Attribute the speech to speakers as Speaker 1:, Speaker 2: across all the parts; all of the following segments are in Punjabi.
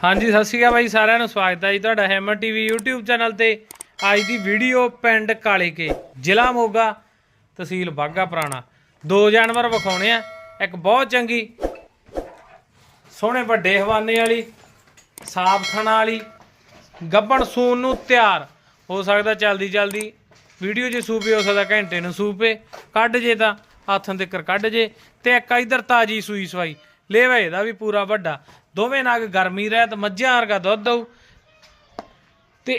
Speaker 1: ਹਾਂਜੀ, ਸਤਿ ਸ਼੍ਰੀ ਅਕਾਲ ਬਾਈ, ਸਾਰਿਆਂ ਨੂੰ ਸਵਾਗਤ ਹੈ ਜੀ ਤੁਹਾਡਾ ਹੈਮਰ ਟੀਵੀ YouTube ਚੈਨਲ ਤੇ। ਅੱਜ ਦੀ ਵੀਡੀਓ ਪਿੰਡ ਕਾਲੇਕੇ, ਜ਼ਿਲ੍ਹਾ ਮੋਗਾ, ਤਹਿਸੀਲ ਬਾਗਾ ਪੁਰਾਣਾ। ਦੋ ਜਾਨਵਰ ਵਿਖਾਉਣੇ ਆ, ਇੱਕ ਬਹੁਤ ਚੰਗੀ, ਸੋਹਣੇ ਵੱਡੇ ਹਵਾਨੇ ਵਾਲੀ, ਸਾਫ਼ ਥਣਾ ਵਾਲੀ, ਗੱਬਣ ਸੂਨ ਨੂੰ ਤਿਆਰ। ਹੋ ਸਕਦਾ ਜਲਦੀ ਜਲਦੀ ਵੀਡੀਓ 'ਚ ਸੂਪੇ, ਹੋ ਸਕਦਾ ਘੰਟੇ ਨੂੰ ਸੂਪੇ। ਕੱਢ ਜੇ ਤਾਂ ਹੱਥਾਂ ਤੇ ਕਰ ਕੱਢ ਜੇ ਤੇ ਇੱਕ ਇਧਰ ਤਾਜੀ ਸੂਈ ਸਵਾਈ। ਲੇਵਾ ਇਹਦਾ ਵੀ ਪੂਰਾ ਵੱਡਾ। ਦੋਵੇਂ ਨਗ ਗਰਮੀ ਰਹਿਤ, ਮੱਝਾਂ ਵਰਗਾ ਦੁੱਧ ਦਊ। ਤੇ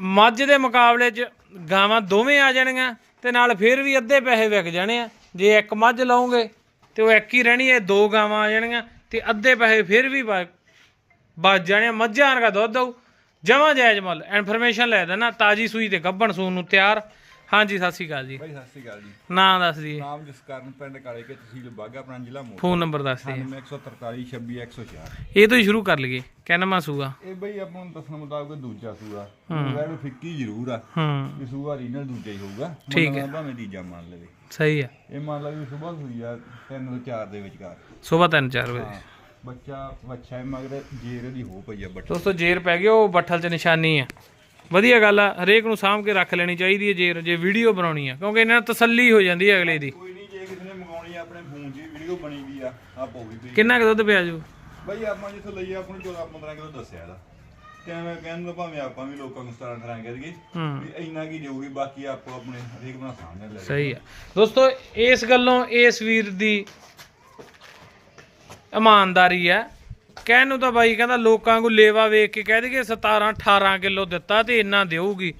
Speaker 1: ਮੱਝ ਦੇ ਮੁਕਾਬਲੇ 'ਚ ਗਾਵਾਂ ਦੋਵੇਂ ਆ ਜਾਣਗੀਆਂ ਤੇ ਨਾਲ ਫਿਰ ਵੀ ਅੱਧੇ ਪੈਸੇ ਵਿਕ ਜਾਣੇ ਆ। ਜੇ ਇੱਕ ਮੱਝ ਲਾਉਂਗੇ ਤੇ ਉਹ ਇੱਕ ਹੀ ਰਹਿਣੀ ਹੈ ਦੋ ਗਾਵਾਂ ਆ ਜਾਣਗੀਆਂ ਤੇ ਅੱਧੇ ਪੈਸੇ ਫਿਰ ਵੀ ਬਚ ਜਾਣੇ ਆ। ਮੱਝਾਂ ਵਰਗਾ ਦੁੱਧ ਦਊ। ਜਮਾਂ ਜਾਇਜ਼ ਮੁੱਲ ਇਨਫੋਰਮੇਸ਼ਨ ਲੈ ਦੇਣਾ ਤਾਜੀ ਸੂਈ ਤੇ ਗੱਭਣ ਸੂਣ ਨੂੰ ਤਿਆਰ। ਹਾਂਜੀ ਸਤਿ ਸ਼੍ਰੀ ਅਕਾਲ ਜੀ।
Speaker 2: ਭਾਈ ਸਤਿ ਸ਼੍ਰੀ ਅਕਾਲ ਜੀ।
Speaker 1: ਨਾਂ ਦੱਸ ਦਈਏ।
Speaker 2: ਨਾਮ ਜਸਕਰਨ ਪਿੰਡ ਕਾਲੇ ਕੇ ਤਹਿਸੀਲ ਬਾਗਾ ਆਪਣਾ ਜ਼ਿਲ੍ਹਾ ਮੋਗਾ।
Speaker 1: ਫੋਨ ਨੰਬਰ ਦੱਸ ਦਈਏ।
Speaker 2: 9143 26 104
Speaker 1: ਇਹ ਤੋਂ ਹੀ ਸ਼ੁਰੂ ਕਰ ਲਈਏ। ਕਹਿਣਾ ਸੂਗਾ
Speaker 2: ਇਹ ਬਈ ਆਪਾਂ ਨੂੰ ਦੱਸਣ ਮੁਤਾਬਕ ਦੂਜਾ ਸੂਆ। ਵੈਰ ਫਿੱਕੀ ਜ਼ਰੂਰ ਆ।
Speaker 1: ਹੂੰ।
Speaker 2: ਇਹ ਸੂਆ ਰੀਨਲ ਦੂਜਾ ਹੀ ਹੋਊਗਾ।
Speaker 1: ਠੀਕ
Speaker 2: ਹੈ। ਭਾਵੇਂ ਤੀਜਾ ਮੰਨ ਲਵੇ।
Speaker 1: ਸਹੀ ਹੈ
Speaker 2: ਇਹ ਮੰਨ ਲਾ ਵੀ ਸਵੇਰ ਹੋਈ ਆ 3 ਤੋਂ 4 ਦੇ ਵਿਚਕਾਰ।
Speaker 1: ਸਵੇਰ 3-4 ਵਜੇ।
Speaker 2: ਹਾਂ ਬੱਚਾ ਬੱਚਾ ਮਗਰ ਜੇਰ ਦੀ ਹੋ ਪਈ ਆ ਬੱਟਾ
Speaker 1: ਦੋਸਤੋ ਜੇਰ ਪੈ ਗਿਆ ਉਹ ਬੱਠਲ 'ਚ ਨਿਸ਼ਾਨੀ ਆ। ਵਧੀਆ ਗੱਲ ਆ ਹਰੇਕ ਨੂੰ ਸਾਂਭ ਕੇ ਰੱਖ ਲੈਣੀ ਚਾਹੀਦੀ ਹੈ ਜੇਰ ਜੇ ਵੀਡੀਓ ਬਣਾਉਣੀ ਆ ਕਿਉਂਕਿ ਇਹਨਾਂ ਨੂੰ ਤਸੱਲੀ ਹੋ ਜਾਂਦੀ ਹੈ ਅਗਲੇ ਦੀ।
Speaker 2: ਕੋਈ ਨਹੀਂ ਜੇ ਕਿਸੇ ਨੇ ਮੰਗਾਉਣੀ ਆ ਆਪਣੇ ਫੋਨ 'ਚ ਵੀ ਵੀਡੀਓ ਬਣੀ ਵੀ ਆ ਆ ਪਊਗੀ ਵੀ
Speaker 1: ਕਿੰਨਾ ਕੁ ਦੁੱਧ ਪਿਆ ਜੂ?
Speaker 2: ਬਈ ਆਪਾਂ ਜਿੱਥੋਂ ਲਈ ਆ, ਆਪਾਂ ਨੂੰ 14 15 ਕਿਲੋ ਦੱਸਿਆ ਇਹਦਾ। ਤੇ ਐਵੇਂ ਕਹਿਣ ਨੂੰ ਭਾਵੇਂ ਆਪਾਂ ਵੀ ਲੋਕਾਂ ਨੂੰ 17 18 ਕਹਿ ਦਈਏ
Speaker 1: ਹੂੰ।
Speaker 2: ਵੀ ਇੰਨਾ ਕੀ ਦੇਊਗੀ ਬਾਕੀ ਆਪੋ ਆਪਣੇ ਹਰੇਕ ਬਣਾ ਸਾਹਮਣੇ ਲੈ
Speaker 1: ਸਹੀ ਆ। ਦੋਸਤੋ ਇਸ ਗੱਲੋਂ ਇਸ ਵੀਰ ਦੀ ਇਮਾਨਦਾਰੀ ਆ ਕਹਿਣ ਨੂੰ ਤਾਂ ਬਾਈ ਕਹਿੰਦਾ ਲੋਕਾਂ ਨੂੰ ਲੇਵਾ ਵੇਖ ਕੇ ਕਹਿ ਦੇਗੇ 17 18 ਕਿਲੋ ਦਿੱਤਾ ਤੇ ਇੰਨਾ ਦੇਊਗੀ।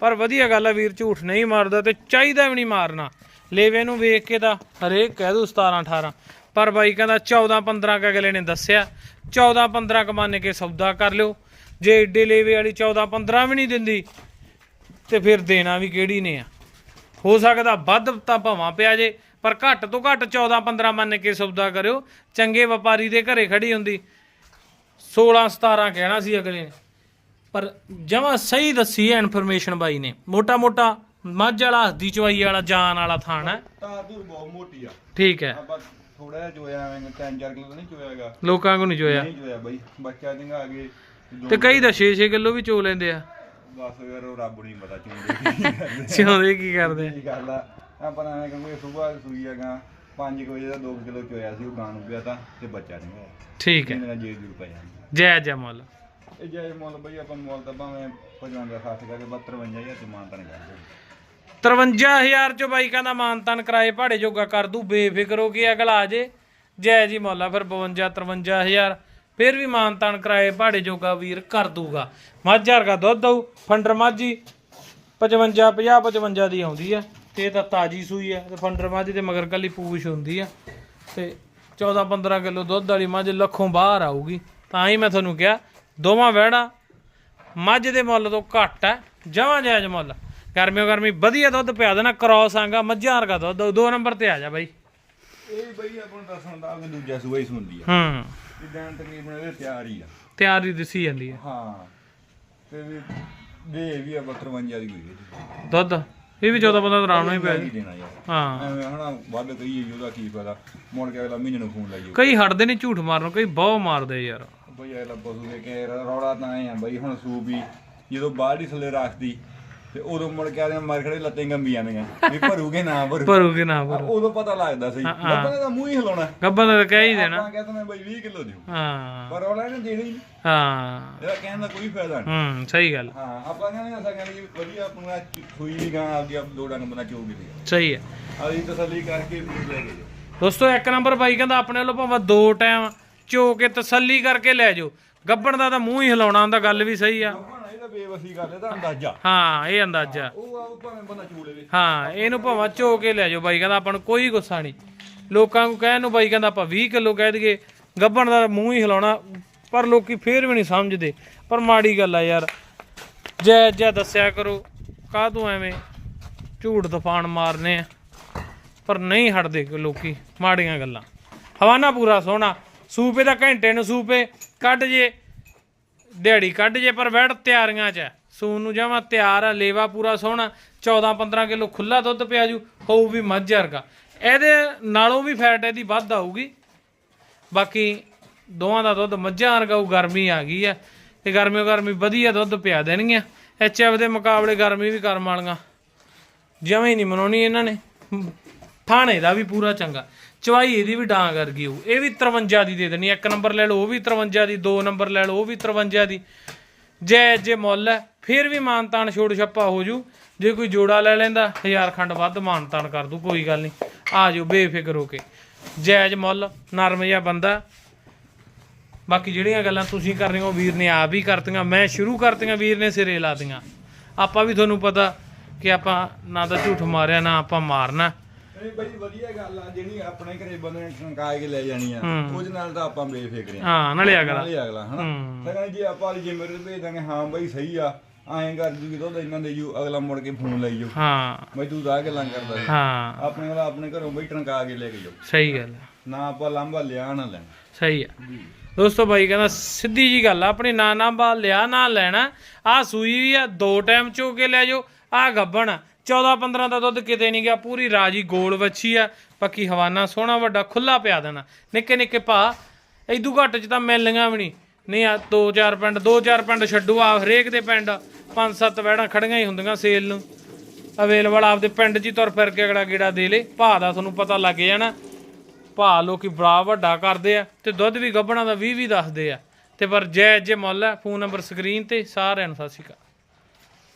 Speaker 1: ਪਰ ਵਧੀਆ ਗੱਲ ਆ ਵੀਰ, ਝੂਠ ਨਹੀਂ ਮਾਰਦਾ ਤੇ ਚਾਹੀਦਾ ਵੀ ਨਹੀਂ ਮਾਰਨਾ। ਲੇਵੇ ਨੂੰ ਵੇਖ ਕੇ ਤਾਂ ਹਰੇਕ ਕਹਿ ਦੂ 17 18 ਪਰ ਬਾਈ ਕਹਿੰਦਾ 14 15 ਕ ਅਗਲੇ ਨੇ ਦੱਸਿਆ। 14 15 ਕ ਮੰਨ ਕੇ ਸੌਦਾ ਕਰ ਲਿਓ। ਜੇ ਏਡੇ ਲੇਵੇ ਵਾਲੀ 14 15 ਵੀ ਨਹੀਂ ਦਿੰਦੀ, ਤੇ ਫਿਰ ਦੇਣਾ ਵੀ ਕਿਹੜੀ ਨੇ ਆ। ਹੋ ਸਕਦਾ ਵੱਧ ਤਾਂ ਭਾਵਾਂ ਪਿਆ ਜੇ, ਪਰ ਘੱਟ ਤੋਂ ਘੱਟ 14 15 ਮੰਨ ਕੇ ਸੌਦਾ ਕਰਿਓ। ਚੰਗੇ ਵਪਾਰੀ ਦੇ ਘਰੇ ਖੜੀ ਹੁੰਦੀ। 16 17 ਕਹਿਣਾ ਸੀ ਅਗਲੇ ਨੇ। ਪਰ ਜਮਾ ਸਹੀ ਦੱਸੀ ਹੈ ਇਨਫੋਰਮੇਸ਼ਨ ਬਾਈ ਨੇ। ਮੋਟਾ ਮੋਟਾ ਮੱਝ ਵਾਲਾ ਹੱਦੀ ਚਵਾਈ ਵਾਲਾ ਜਾਨ ਵਾਲਾ ਥਾਣ ਹੈ।
Speaker 2: ਤਾਰ ਦੂਰ ਬਹੁਤ ਮੋਟੀ ਆ।
Speaker 1: ਠੀਕ ਹੈ।
Speaker 2: ਆਪਾਂ ਥੋੜਾ ਜਿਹਾ ਚੋਇਆ ਐਵੇਂ 3-4 ਕਿਲੋ ਨਹੀਂ
Speaker 1: ਲੋਕਾਂ ਕੋ ਨਹੀਂ ਜੋਇਆ।
Speaker 2: ਨਹੀਂ ਚੋਇਆ ਬਾਈ। ਬੱਚਾ ਜਿੰਗਾ ਆ ਗਏ
Speaker 1: ਤੇ ਕਈ ਤਾਂ 6-6 ਕਿਲੋ ਵੀ ਚੋ ਲੈਂਦੇ ਆ।
Speaker 2: ਬਸ ਯਾਰ ਉਹ ਰੱਬ ਨੂੰ ਹੀ ਪਤਾ ਚੁੰਦੇ
Speaker 1: ਚੋਂਦੇ ਕੀ ਕਰਦੇ
Speaker 2: ਕੀ ਗੱਲ ਆ। ਆਪਾਂ ਐਵੇਂ ਕਹਿੰਦੇ ਸਵੇਰ ਸੂਈ ਹੈਗਾ। 5 ਵਜੇ ਦਾ 2 ਕਿਲੋ ਚੋਇਆ ਸੀ ਉਹ ਗਾਂ ਨੂੰ ਪਿਆ ਤਾਂ ਤੇ ਬੱਚਾ ਨਹੀਂ ਹੋਇਆ।
Speaker 1: ਠੀਕ ਹੈ।
Speaker 2: ਇਹਨਾਂ ਜੇ ਜੂਰ ਪੈ ਜਾਂਦਾ।
Speaker 1: ਜੈ ਜੈ ਮੁੱਲ।
Speaker 2: ਇਹ ਜੇ ਮੁੱਲ ਬਈ ਆਪਾਂ ਮੁੱਲ ਤਾਂ ਭਾਵੇਂ 55 60 ਕਰਕੇ 52000 ਤੇ ਮਾਨਤਾ ਨਹੀਂ ਕਰਦੇ
Speaker 1: 53000 ਚ ਬਾਈ ਕਹਿੰਦਾ ਮਾਨਤਨ ਕਰਾਏ ਭਾੜੇ ਜੋਗਾ ਕਰ ਦੂ ਬੇਫਿਕਰ ਹੋ ਕੇ ਅਗਲਾ ਆ ਜੇ। ਜੈ ਜੀ ਮੌਲਾ ਫਿਰ 52 53000 ਫਿਰ ਵੀ ਮਾਨਤਨ ਕਰਾਏ ਭਾੜੇ ਜੋਗਾ ਵੀਰ ਕਰ ਦੂਗਾ। ਮੱਝ ਵਰਗਾ ਦੁੱਧ ਦਊ ਫੰਡਰ ਮਾਝੀ 55 50 55 ਦੀ ਆਉਂਦੀ ਆ। ਤੇ ਇਹ ਤਾਂ ਤਾਜੀ ਸੂਈ ਆ ਤੇ ਫੰਡਰ ਮੱਝ ਦੇ ਮਗਰ ਕੱਲੀ ਪੂਛ ਹੁੰਦੀ ਆ ਤੇ 14 15 ਕਿਲੋ ਦੁੱਧ ਵਾਲੀ ਮੱਝ ਲੱਖੋਂ ਬਾਹਰ ਆਊਗੀ। ਤਾਂ ਹੀ ਮੈਂ ਤੁਹਾਨੂੰ ਕਿਹਾ ਦੋਵਾਂ ਵਹਿੜਾ ਮੱਝ ਦੇ ਮੁੱਲ ਤੋਂ ਘੱਟ ਹੈ ਜਮਾਂ ਜਾਇਜ਼ ਮੁੱਲ। ਗਰਮੀਓ ਗਰਮੀ ਵਧੀਆ ਦੁੱਧ ਪਿਆ ਦੇਣਾ ਕ੍ਰੋਸ ਆਂਗਾ ਮੱਝਾਂ ਵਰਗਾ ਦੁੱਧ। ਦੋ ਨੰਬਰ ਤੇ ਆ ਜਾ ਬਾਈ।
Speaker 2: ਇਹ ਬਈ ਆਪਾਂ ਨੂੰ ਦੱਸਣ ਦਾ ਕਿ ਦੂਜਾ ਸੂਆ ਹੀ ਸੁਣਦੀ ਆ।
Speaker 1: ਹੂੰ।
Speaker 2: ਤੇ ਦਿਨ ਤਕਰੀਬਨ ਇਹਦੇ ਤਿਆਰ ਹੀ ਆ।
Speaker 1: ਤਿਆਰੀ ਦਿਸੀ ਜਾਂਦੀ ਹੈ
Speaker 2: ਹਾਂ। ਤੇ ਵੀ ਦੇ ਵੀ ਆ 52 ਦੀ ਹੋਈ ਹੈ
Speaker 1: ਦੁੱਧ? ਇਹ ਵੀ 14 15 ਆਰਾਮ ਨਾਲ ਹੀ ਪਿਆ
Speaker 2: ਕੀ ਦੇਣਾ ਯਾਰ।
Speaker 1: ਹਾਂ।
Speaker 2: ਐਵੇਂ ਹਨਾ ਵੱਧ ਕਹੀਏ ਜੀ ਉਹਦਾ ਕੀ ਫਾਇਦਾ। ਮੁੜ ਕੇ ਅਗਲਾ ਮਹੀਨੇ ਨੂੰ ਫੋਨ ਲਾਈਓ
Speaker 1: ਕਈ ਹਟਦੇ ਨਹੀਂ ਝੂਠ ਮਾਰਨੋਂ ਕਈ ਬਹੁਤ ਮਾਰਦੇ ਯਾਰ।
Speaker 2: ਬਈ ਅਗਲਾ ਪਸ਼ੂ ਦੇ ਕੇ ਰੌਲਾ ਤਾਂ ਐ ਆ ਬਈ ਹੁਣ ਸੂ ਵੀ ਜਦੋਂ ਬਾਹਰ ਹੀ ਥੱਲੇ ਰੱਖਦੀ ਤੇ ਉਦੋਂ ਮੁੜ ਕੇ ਆਦੇ ਮਰ ਖੜੇ ਲੱਤਾਂ ਗੰਬੀ ਜਾਂਦੀਆਂ ਵੀ ਭਰੂਗੇ ਨਾ ਭਰੂ
Speaker 1: ਭਰੂਗੇ ਨਾ ਭਰੂ।
Speaker 2: ਉਦੋਂ ਪਤਾ ਲੱਗਦਾ ਸੀ। ਲੱਤਾਂ ਦਾ ਮੂੰਹ ਹੀ ਹਿਲਾਉਣਾ।
Speaker 1: ਗੱਬਾਂ ਦਾ ਕਹਿ ਹੀ ਦੇਣਾ।
Speaker 2: ਆਪਾਂ ਕਹਿੰਦੇ ਮੈਂ ਬਈ 20 ਕਿਲੋ ਦਿਓ।
Speaker 1: ਹਾਂ।
Speaker 2: ਪਰ ਰੌਲਾ ਇਹਨੇ ਦੇਣੀ ਨਹੀਂ।
Speaker 1: ਹਾਂ।
Speaker 2: ਇਹਦਾ ਕਹਿਣ ਦਾ ਕੋਈ ਫਾਇਦਾ ਨਹੀਂ।
Speaker 1: ਹੂੰ ਸਹੀ ਗੱਲ।
Speaker 2: ਹਾਂ ਆਪਾਂ ਕਹਿੰਦੇ ਅਸਾਂ ਕਹਿੰਦੇ ਵਧੀਆ ਆਪਣਾ ਸੂਈ ਵੀ ਗਾਂ ਆਪਦੀ ਆਪ ਦੋ ਡੰਗ ਬੰਦਾ ਚੋਗ ਦੇ
Speaker 1: ਸਹੀ ਹੈ।
Speaker 2: ਆਦੀ ਤਸੱਲੀ ਕਰਕੇ ਵੀ ਲੈ ਜਾਓ
Speaker 1: ਦੋਸਤੋ ਇੱਕ ਨੰਬਰ ਬਾਈ ਕਹਿੰਦਾ ਆਪਣੇ ਵੱਲੋਂ ਭਾਵੇਂ ਦੋ ਟਾਈਮ ਚੋ ਕੇ ਤਸੱਲੀ ਕਰਕੇ ਲੈ ਜਾਓ। ਗੱਬਣ ਦਾ ਤਾਂ ਮੂੰਹ ਹੀ ਹਿਲਾਉਣਾ ਹੁੰਦਾ ਗੱਲ ਵੀ ਸਹੀ ਆ।
Speaker 2: ਬੇਵਸੀ ਗੱਲ ਇਹਦਾ ਅੰਦਾਜ਼ਾ।
Speaker 1: ਹਾਂ ਇਹ ਅੰਦਾਜ਼ਾ।
Speaker 2: ਉਹ ਆ ਉਹ ਭਾਵੇਂ ਬੰਦਾ ਚੋ ਲਵੇ
Speaker 1: ਹਾਂ ਇਹਨੂੰ ਭਾਵੇਂ ਕੇ ਲੈ ਜਾਓ ਬਾਈ ਕਹਿੰਦਾ ਆਪਾਂ ਨੂੰ ਕੋਈ ਗੁੱਸਾ ਨਹੀਂ। ਲੋਕਾਂ ਨੂੰ ਕਹਿਣ ਨੂੰ ਬਾਈ ਕਹਿੰਦਾ ਆਪਾਂ 20 ਕਿਲੋ ਕਹਿ ਦਈਏ ਗੱਬਣ ਦਾ ਮੂੰਹ ਹੀ ਹਿਲਾਉਣਾ ਪਰ ਲੋਕੀ ਫੇਰ ਵੀ ਨਹੀਂ ਸਮਝਦੇ। ਪਰ ਮਾੜੀ ਗੱਲ ਆ ਯਾਰ ਜੈ ਜੈ ਦੱਸਿਆ ਕਰੋ ਕਾਹ ਤੂੰ ਐਵੇਂ ਝੂਠ ਤੂਫਾਨ ਮਾਰਨੇ ਆ? ਪਰ ਨਹੀਂ ਹਟਦੇ ਲੋਕੀ ਮਾੜੀਆਂ ਗੱਲਾਂ। ਹਵਾਨਾ ਪੂਰਾ ਸੋਹਣਾ ਸੂਪੇ ਦਾ ਘੰਟੇ ਨੂੰ ਸੂਪੇ ਕੱਢ ਜੇ ਦਿਹਾੜੀ ਕੱਢ ਜੇ ਪਰ ਬੈਠ ਤਿਆਰੀਆਂ 'ਚ। ਹੈ। ਸੂਨ ਨੂੰ ਜਾਵਾਂ ਤਿਆਰ ਆ, ਲੇਵਾ ਪੂਰਾ ਸੋਹਣਾ 14 15 ਕਿਲੋ ਖੁੱਲਾ ਦੁੱਧ ਪਿਆ ਜੂ, ਹੋਊ ਵੀ ਮੱਝ ਵਰਗਾ। ਇਹਦੇ ਨਾਲੋਂ ਵੀ ਫੈਟ ਇਹਦੀ ਵੱਧ ਆਊਗੀ। ਬਾਕੀ ਦੋਵਾਂ ਦਾ ਦੁੱਧ ਮੱਝਾਂ ਵਰਗਾ, ਉਹ ਗਰਮੀ ਆ ਗਈ ਆ। ਤੇ ਗਰਮੀਓ ਗਰਮੀ ਵਧੀਆ ਦੁੱਧ ਪਿਆ ਦੇਣਗੀਆਂ। ਐਚਐਫ ਦੇ ਮੁਕਾਬਲੇ ਗਰਮੀ ਵੀ ਕਰਮ ਵਾਲੀਆਂ। ਜਮਾਂ ਹੀ ਨਹੀਂ ਮਨਾਉਣੀ ਇਹਨਾਂ ਨੇ। ਥਾਣੇ ਦਾ ਵੀ ਪੂਰਾ ਚੰਗਾ। ਚਵਾਈ ਇਹਦੀ ਵੀ ਡਾਂ ਕਰ ਗਈ ਉਹ। ਇਹ ਵੀ 53 ਦੀ ਦੇ ਦੇਣੀ ਇੱਕ ਨੰਬਰ ਲੈ ਲਓ, ਉਹ ਵੀ 53 ਦੀ। ਦੋ ਨੰਬਰ ਲੈ ਲਓ, ਉਹ ਵੀ 53 ਦੀ। ਜੈ ਜੇ ਮੁੱਲ ਹੈ, ਫਿਰ ਵੀ ਮਾਨਤਾਨ ਛੋੜ ਛੱਪਾ ਹੋ ਜੂ। ਜੇ ਕੋਈ ਜੋੜਾ ਲੈ ਲੈਂਦਾ, ਹਜ਼ਾਰ ਖੰਡ ਵੱਧ ਮਾਨਤਾਨ ਕਰ ਦੂ, ਕੋਈ ਗੱਲ ਨਹੀਂ। ਆ ਜਾਓ, ਬੇਫਿਕਰ ਹੋ ਕੇ। ਜਾਇਜ਼ ਮੁੱਲ, ਨਰਮ ਜਿਹਾ ਬੰਦਾ। ਬਾਕੀ ਜਿਹੜੀਆਂ ਗੱਲਾਂ ਤੁਸੀਂ ਕਰ ਰਹੇ ਹੋ, ਵੀਰ ਨੇ ਆਪ ਹੀ ਕਰਤੀਆਂ। ਮੈਂ ਸ਼ੁਰੂ ਕਰਤੀਆਂ, ਵੀਰ ਨੇ ਸਿਰੇ ਲਾ ਲਾਤੀਆਂ ਆਪਾਂ ਵੀ ਤੁਹਾਨੂੰ ਪਤਾ ਕਿ ਆਪਾਂ ਨਾ ਤਾਂ ਝੂਠ ਮਾਰਿਆ, ਨਾ ਆਪਾਂ ਮਾਰਨਾ।
Speaker 2: ਇਹ ਬਈ ਵਧੀਆ ਗੱਲ ਆ ਜਿਹੜੀ ਆਪਣੇ ਘਰੇ ਬੰਦੇ ਨੇ ਟੰਕਾ ਕੇ ਲੈ ਜਾਣੀ ਆ
Speaker 1: ਹੂੰ।
Speaker 2: ਉਹਦੇ ਨਾਲ ਤਾਂ ਆਪਾਂ ਬੇਫਿਕਰੇ ਆ।
Speaker 1: ਹਾਂ ਨਾਲੇ ਅਗਲਾ।
Speaker 2: ਨਾਲੇ ਅਗਲਾ ਹਨਾ?
Speaker 1: ਹੂੰ।
Speaker 2: ਤਾਂ ਕਹਿੰਦੇ ਜੇ ਆਪਾਂ ਜਿੰਮੇ ਤੇ ਭੇਜ ਦਾਂਗੇ ਹਾਂ ਬਈ ਸਹੀ ਆ ਐਂ ਕਰ ਜੂਗੀ ਤਾਂ ਉਹਦਾ ਇਹਨਾਂ ਦੇ ਜੂ ਅਗਲਾ ਮੁੜ ਕੇ ਫੋਨ ਲਈ ਜਾਊ।
Speaker 1: ਹਾਂ।
Speaker 2: ਬਈ ਤੂੰ ਤਾਂ ਆਹ ਗੱਲਾਂ ਕਰਦਾ ਸੀ।
Speaker 1: ਹਾਂ।
Speaker 2: ਆਪਣੇ ਕੋਲ ਆਪਣੇ ਘਰੋਂ ਬਈ ਟੰਕਾ ਕੇ ਲੈ ਕੇ ਜਾਓ
Speaker 1: ਸਹੀ ਗੱਲ ਹੈ
Speaker 2: ਨਾ ਆਪਾਂ ਲਾਂਭਾ ਲਿਆ ਨਾ ਲੈਣਾ।
Speaker 1: ਸਹੀ ਆ। ਦੋਸਤੋ ਬਾਈ ਕਹਿੰਦਾ ਸਿੱਧੀ ਜੀ ਗੱਲ ਆ ਆਪਣੀ ਨਾ ਨਾ ਬਾ ਲਿਆ ਨਾ ਲੈਣਾ। ਆ ਸੂਈ ਵੀ ਆ ਦੋ ਟਾਈਮ ਚੋ ਕੇ ਲੈ ਜਾਓ ਆ ਗੱਬਣ 14 15 ਦਾ ਦੁੱਧ ਕਿਤੇ ਨਹੀਂ ਗਿਆ, ਪੂਰੀ ਰਾਜੀ ਗੋਲ ਵੱਛੀ ਆ। ਪੱਕੀ ਹਵਾਨਾ ਸੋਹਣਾ, ਵੱਡਾ ਖੁੱਲਾ ਪਿਆ ਦੇਣਾ। ਨਿੱਕੇ ਨਿੱਕੇ ਭਾ ਐਦੂ ਘੱਟ ਚ ਤਾਂ ਮਿਲਣੀਆਂ ਵੀ ਨਹੀਂ ਨਹੀਂ ਆ, ਦੋ ਚਾਰ ਪਿੰਡ, ਦੋ ਚਾਰ ਪਿੰਡ ਛੱਡੂ ਆ, ਹਰੇਕ ਦੇ ਪਿੰਡ। ਪੰਜ ਸੱਤ ਵੈੜਾਂ ਖੜੀਆਂ ਹੀ ਹੁੰਦੀਆਂ ਸੇਲ ਨੂੰ। ਅਵੇਲੇਬਲ ਆਪਦੇ ਪਿੰਡ 'ਚ ਹੀ ਤੁਰ ਫਿਰ ਕੇ ਅਗੜਾ ਗੇੜਾ ਦੇ ਲੇ। ਭਾ ਦਾ ਤੁਹਾਨੂੰ ਪਤਾ ਲੱਗ ਜਾਣਾ। ਭਾ ਲੋਕੀ ਬੜਾ ਵੱਡਾ ਕਰਦੇ ਆ ਤੇ ਦੁੱਧ ਵੀ ਗੱਭਣਾ ਦਾ 20 20 ਦੱਸਦੇ ਆ। ਤੇ ਪਰ ਜੈ ਜੇ ਮੁੱਲ ਹੈ ਫੋਨ ਨੰਬਰ ਸਕਰੀਨ ਤੇ ਸਾਰਿਆਂ ਨੂੰ ਸਤਿ ਸ਼੍ਰੀ ਅਕਾਲ।